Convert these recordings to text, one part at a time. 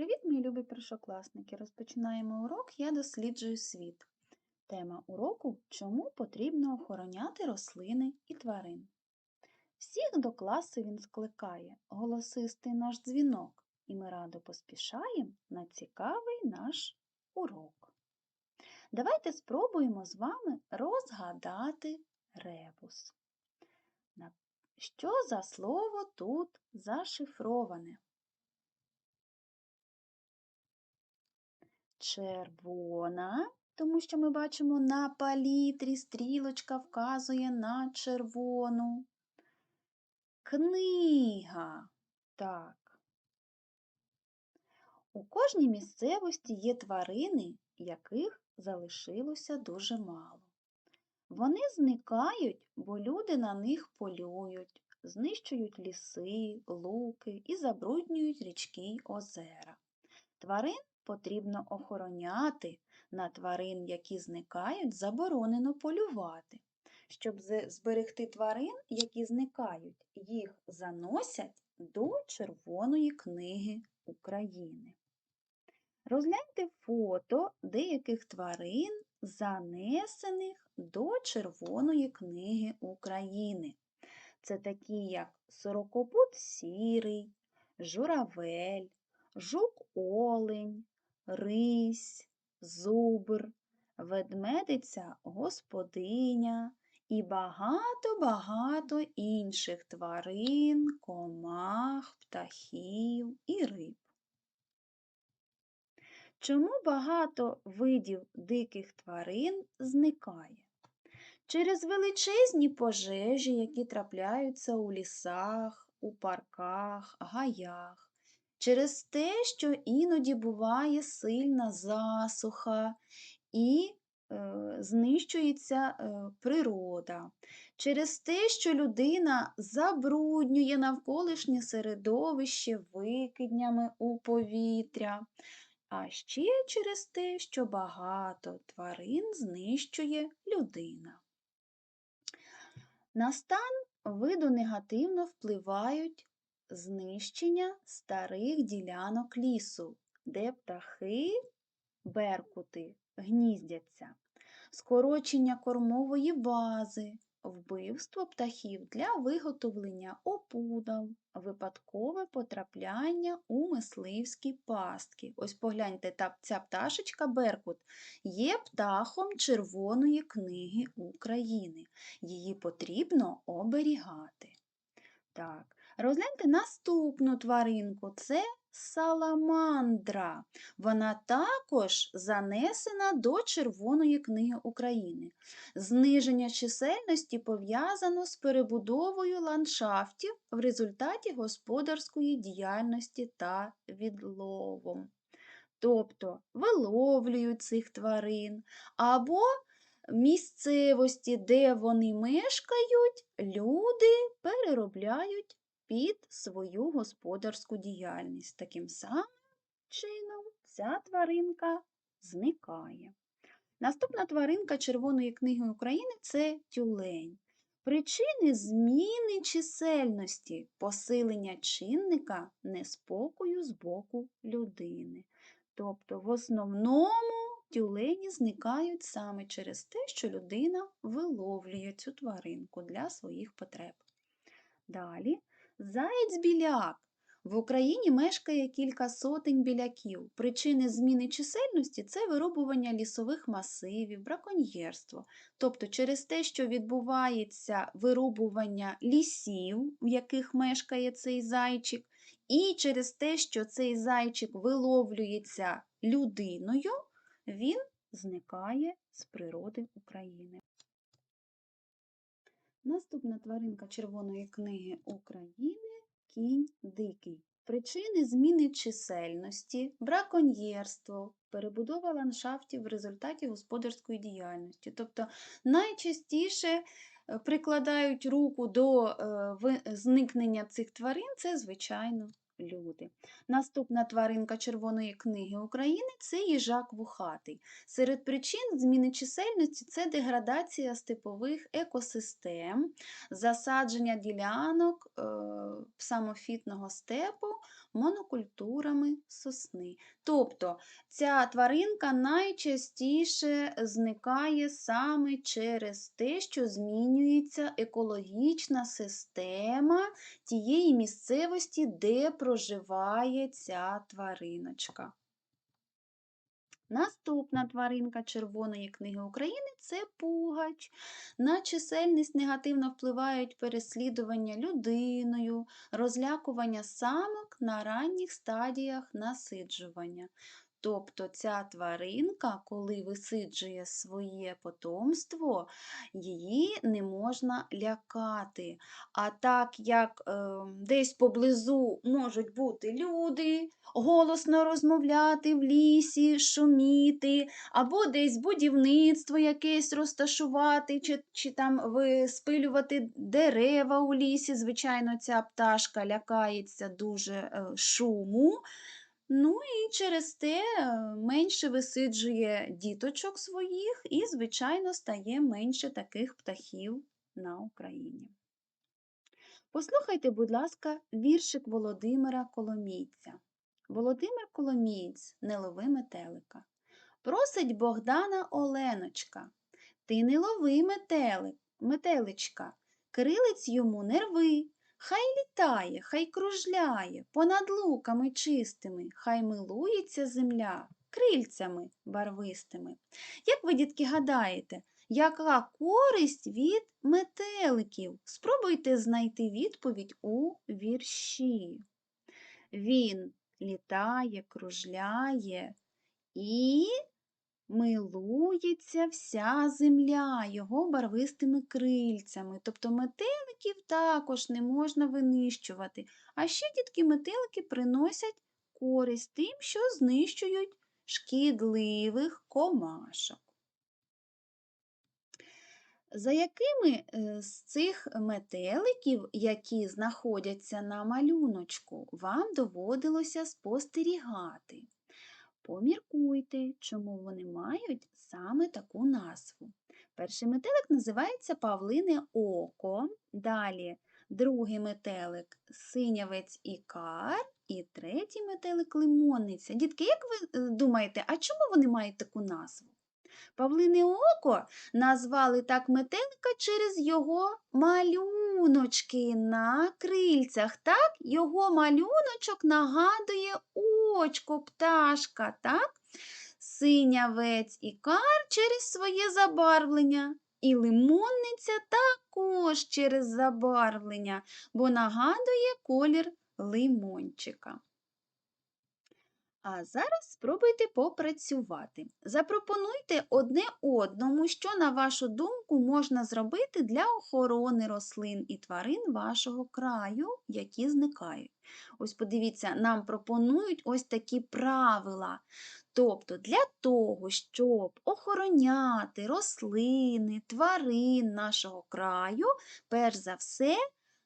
Привіт, мої любі першокласники! Розпочинаємо урок Я досліджую світ. Тема уроку Чому потрібно охороняти рослини і тварин. Всіх до класу він скликає голосистий наш дзвінок, і ми радо поспішаємо на цікавий наш урок. Давайте спробуємо з вами розгадати ребус. Що за слово тут зашифроване? Червона, тому що ми бачимо на палітрі стрілочка вказує на червону. Книга. Так. У кожній місцевості є тварини, яких залишилося дуже мало. Вони зникають, бо люди на них полюють, знищують ліси, луки і забруднюють річки й озера. Тварин потрібно охороняти, на тварин, які зникають, заборонено полювати. Щоб зберегти тварин, які зникають, їх заносять до Червоної книги України. Розгляньте фото деяких тварин, занесених до Червоної книги України. Це такі, як сорокопут сірий, журавель, жук-олень, рись, зубр, ведмедиця господиня і багато-багато інших тварин, комах, птахів і риб. Чому багато видів диких тварин зникає? Через величезні пожежі, які трапляються у лісах, у парках, гаях, через те, що іноді буває сильна засуха і е, знищується е, природа, через те, що людина забруднює навколишнє середовище викиднями у повітря, а ще через те, що багато тварин знищує людина. На стан виду негативно впливають знищення старих ділянок лісу, де птахи, беркути гніздяться, скорочення кормової бази, вбивство птахів для виготовлення опудал, випадкове потрапляння у мисливські пастки. Ось погляньте, та, ця пташечка Беркут є птахом Червоної книги України. Її потрібно оберігати. Так, розгляньте наступну тваринку. Це саламандра. Вона також занесена до Червоної книги України. Зниження чисельності пов'язано з перебудовою ландшафтів в результаті господарської діяльності та відловом. Тобто виловлюють цих тварин або місцевості, де вони мешкають, люди переробляють під свою господарську діяльність. Таким самим чином ця тваринка зникає. Наступна тваринка Червоної книги України це тюлень. Причини зміни чисельності, посилення чинника неспокою з боку людини. Тобто, в основному тюлені зникають саме через те, що людина виловлює цю тваринку для своїх потреб. Далі заєць-біляк. В Україні мешкає кілька сотень біляків. Причини зміни чисельності це вирубування лісових масивів, браконьєрство. Тобто через те, що відбувається вирубування лісів, в яких мешкає цей зайчик, і через те, що цей зайчик виловлюється людиною, він зникає з природи України. Наступна тваринка Червоної книги України кінь дикий. Причини зміни чисельності, браконьєрство, перебудова ландшафтів в результаті господарської діяльності. Тобто найчастіше е, прикладають руку до е, зникнення цих тварин, це, звичайно, люди. Наступна тваринка Червоної книги України це їжак вухатий. Серед причин зміни чисельності це деградація степових екосистем, засадження ділянок е, самофітного степу монокультурами сосни. Тобто ця тваринка найчастіше зникає саме через те, що змінюється екологічна система тієї місцевості, де проживає ця твариночка. Наступна тваринка Червоної книги України це пугач. На чисельність негативно впливають переслідування людиною, розлякування самок на ранніх стадіях насиджування. Тобто ця тваринка, коли висиджує своє потомство, її не можна лякати. А так як е, десь поблизу можуть бути люди, голосно розмовляти в лісі, шуміти, або десь будівництво якесь розташувати, чи, чи там виспилювати дерева у лісі. Звичайно, ця пташка лякається дуже е, шуму. Ну і через те е, менше висиджує діточок своїх і, звичайно, стає менше таких птахів на Україні. Послухайте, будь ласка, віршик Володимира Коломійця. Володимир Коломієць не лови метелика. Просить Богдана Оленочка. Ти не лови метелик, метеличка, крилець йому не рви. Хай літає, хай кружляє понад луками чистими, хай милується земля крильцями барвистими. Як ви, дітки, гадаєте, яка користь від метеликів? Спробуйте знайти відповідь у вірші. Він літає, кружляє і милується вся земля його барвистими крильцями. Тобто метеликів також не можна винищувати. А ще дітки метелики приносять користь тим, що знищують шкідливих комашок. За якими е, з цих метеликів, які знаходяться на малюночку, вам доводилося спостерігати? Поміркуйте, чому вони мають саме таку назву. Перший метелик називається Павлине око, далі другий метелик синявець ікар, і третій метелик лимонниця. Дітки, як ви е, думаєте, а чому вони мають таку назву? Павлине око назвали так метелика через його малюночки на крильцях. Так, Його малюночок нагадує очко пташка. так? Синявець і кар через своє забарвлення. І лимонниця також через забарвлення, бо нагадує колір лимончика. А зараз спробуйте попрацювати. Запропонуйте одне одному, що, на вашу думку, можна зробити для охорони рослин і тварин вашого краю, які зникають. Ось подивіться, нам пропонують ось такі правила. Тобто, для того, щоб охороняти рослини, тварин нашого краю, перш за все,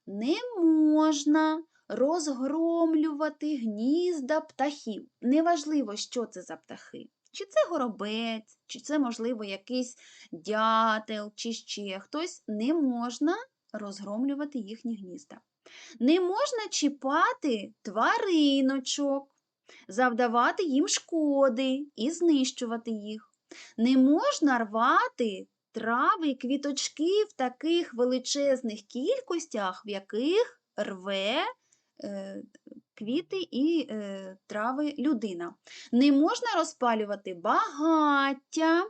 не можна розгромлювати гнізда птахів. Неважливо, що це за птахи. Чи це горобець, чи це, можливо, якийсь дятел, чи ще хтось, не можна розгромлювати їхні гнізда. Не можна чіпати твариночок, завдавати їм шкоди і знищувати їх. Не можна рвати трави і квіточки в таких величезних кількостях, в яких рве квіти і е, трави людина. Не можна розпалювати багаття,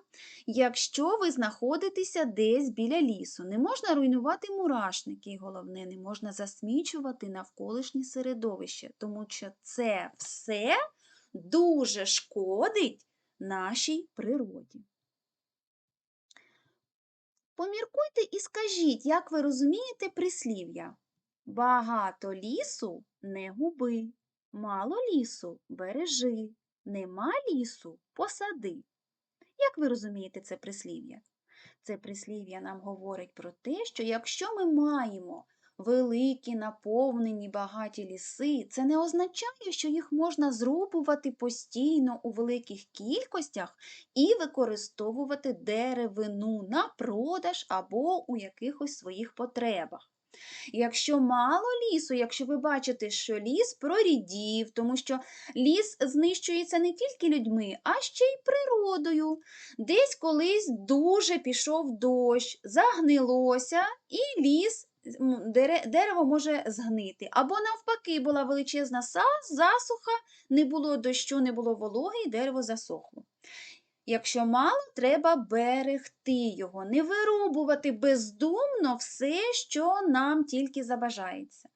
якщо ви знаходитеся десь біля лісу. Не можна руйнувати мурашники, головне, не можна засмічувати навколишнє середовище, тому що це все дуже шкодить нашій природі. Поміркуйте і скажіть, як ви розумієте прислів'я. Багато лісу не губи, мало лісу бережи, нема лісу посади. Як ви розумієте це прислів'я? Це прислів'я нам говорить про те, що якщо ми маємо великі, наповнені, багаті ліси, це не означає, що їх можна зрубувати постійно у великих кількостях і використовувати деревину на продаж або у якихось своїх потребах. Якщо мало лісу, якщо ви бачите, що ліс прорідів, тому що ліс знищується не тільки людьми, а ще й природою. Десь колись дуже пішов дощ, загнилося, і ліс, дерево може згнити. Або навпаки, була величезна засуха, не було дощу, не було вологи, і дерево засохло. Якщо мало, треба берегти його, не вирубувати бездумно все, що нам тільки забажається.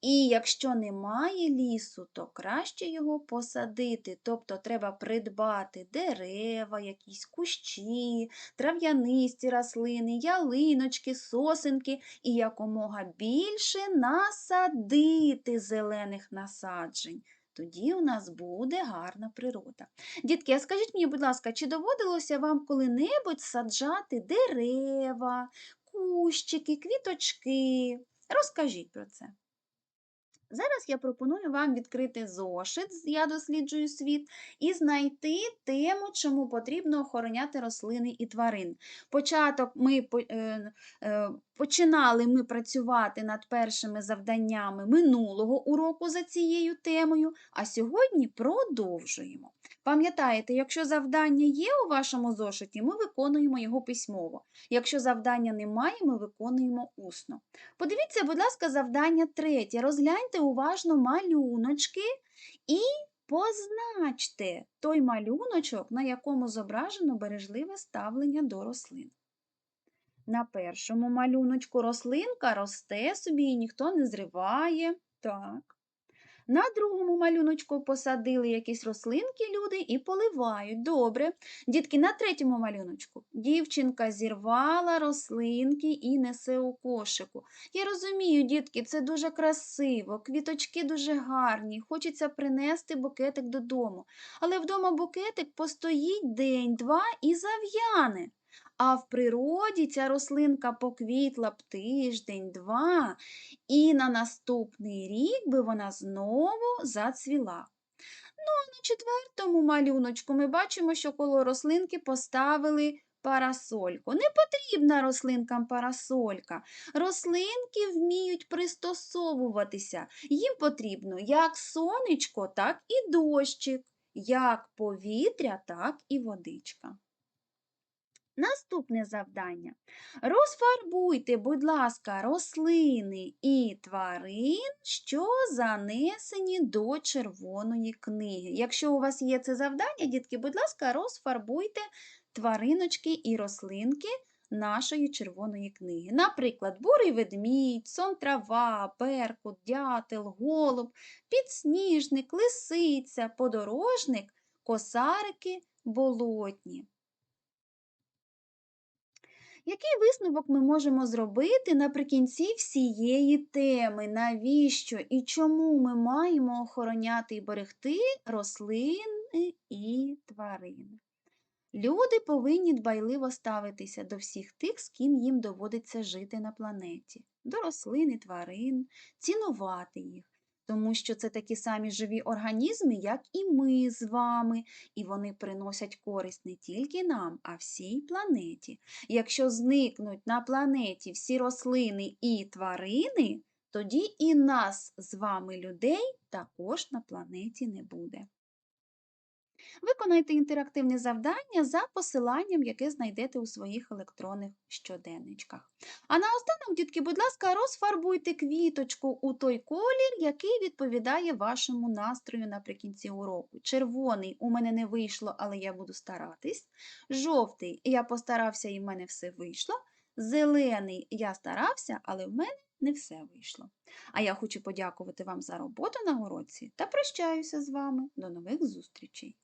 І якщо немає лісу, то краще його посадити, тобто треба придбати дерева, якісь кущі, трав'янисті рослини, ялиночки, сосенки і якомога більше насадити зелених насаджень. Тоді у нас буде гарна природа. Дітки, а скажіть мені, будь ласка, чи доводилося вам коли-небудь саджати дерева, кущики, квіточки? Розкажіть про це. Зараз я пропоную вам відкрити зошит Я досліджую світ і знайти тему, чому потрібно охороняти рослини і тварин. Початок ми е, е, починали ми працювати над першими завданнями минулого уроку за цією темою, а сьогодні продовжуємо. Пам'ятаєте, якщо завдання є у вашому зошиті, ми виконуємо його письмово. Якщо завдання немає, ми виконуємо усно. Подивіться, будь ласка, завдання третє. Розгляньте уважно малюночки і позначте той малюночок, на якому зображено бережливе ставлення до рослин. На першому малюночку рослинка росте собі і ніхто не зриває. Так. На другому малюночку посадили якісь рослинки люди і поливають. Добре. Дітки, на третьому малюночку дівчинка зірвала рослинки і несе у кошику. Я розумію, дітки, це дуже красиво, квіточки дуже гарні, хочеться принести букетик додому. Але вдома букетик постоїть день-два і зав'яне. А в природі ця рослинка поквітла б тиждень-два, і на наступний рік би вона знову зацвіла. Ну, а на четвертому малюночку ми бачимо, що коло рослинки поставили парасольку. Не потрібна рослинкам парасолька. Рослинки вміють пристосовуватися. Їм потрібно як сонечко, так і дощик, як повітря, так і водичка. Наступне завдання. Розфарбуйте, будь ласка, рослини і тварин, що занесені до червоної книги. Якщо у вас є це завдання, дітки, будь ласка, розфарбуйте твариночки і рослинки нашої червоної книги. Наприклад, бурий ведмідь, сон трава, беркут, дятел, голуб, підсніжник, лисиця, подорожник, косарики, болотні. Який висновок ми можемо зробити наприкінці всієї теми? Навіщо і чому ми маємо охороняти і берегти рослини і тварин? Люди повинні дбайливо ставитися до всіх тих, з ким їм доводиться жити на планеті, до рослин і тварин, цінувати їх, тому що це такі самі живі організми, як і ми з вами, і вони приносять користь не тільки нам, а всій планеті. Якщо зникнуть на планеті всі рослини і тварини, тоді і нас з вами, людей, також на планеті не буде. Виконайте інтерактивне завдання за посиланням, яке знайдете у своїх електронних щоденничках. А наостанок, дітки, будь ласка, розфарбуйте квіточку у той колір, який відповідає вашому настрою наприкінці уроку. Червоний у мене не вийшло, але я буду старатись. Жовтий я постарався і в мене все вийшло. Зелений я старався, але в мене не все вийшло. А я хочу подякувати вам за роботу на уроці та прощаюся з вами. До нових зустрічей!